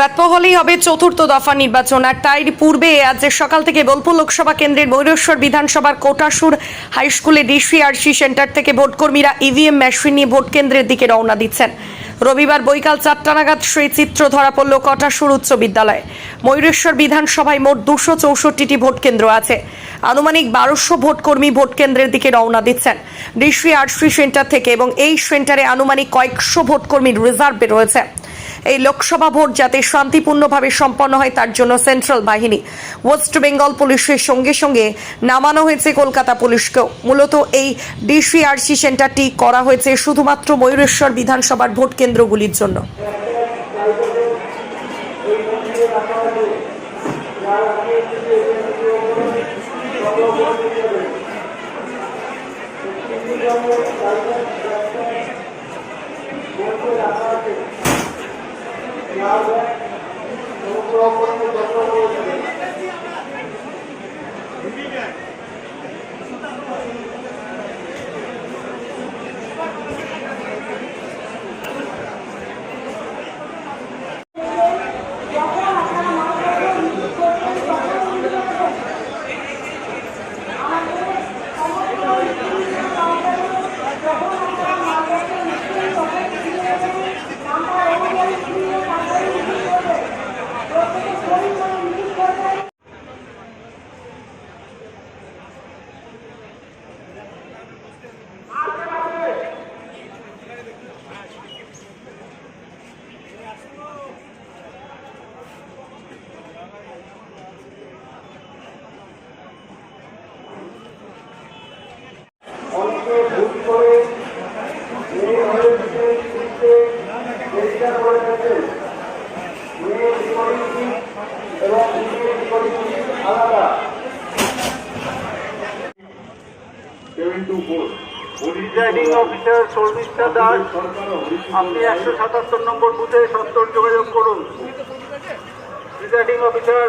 রাতপহলেই হবে চতুর্থ দফা নির্বাচন। আর তাই পূর্বে আজ সকাল থেকে বোলপুর লোকসভা কেন্দ্রের ময়ূরেশ্বর বিধানসভার কোটাসুর হাই স্কুলে ডিসিআরসি সেন্টার থেকে ভোটকর্মীরা ইভিএম মেশিন নিয়ে ভোট কেন্দ্রের দিকে রওনা দিচ্ছেন। রবিবার বৈকাল চারটা নাগাদ সেই চিত্র ধরা পড়ল কটাসুর উচ্চ বিদ্যালয়ে। ময়ূরেশ্বর বিধানসভায় মোট দুশো চৌষট্টিটি ভোট কেন্দ্র আছে। আনুমানিক বারোশো ভোটকর্মী ভোট কেন্দ্রের দিকে রওনা দিচ্ছেন ডিসিআরসি সেন্টার থেকে এবং এই সেন্টারে আনুমানিক কয়েকশো ভোটকর্মীর রিজার্ভে রয়েছে। এই লোকসভা ভোট যাতে শান্তিপূর্ণভাবে সম্পন্ন হয়, তার জন্য সেন্ট্রাল বাহিনী, ওয়েস্ট বেঙ্গল পুলিশের সঙ্গে সঙ্গে নামানো হয়েছে কলকাতা পুলিশকেও। মূলত এই ডিসিআরসি সেন্টারটি করা হয়েছে শুধুমাত্র ময়ূরেশ্বর বিধানসভার ভোট কেন্দ্রগুলির জন্য। অনেকে প্রিজাইডিং অফিসার শর্মিষ্ঠা দাস আপনি একশো সাতাত্তর নম্বর বুথে সত্তর যোগাযোগ করুন। Presiding officer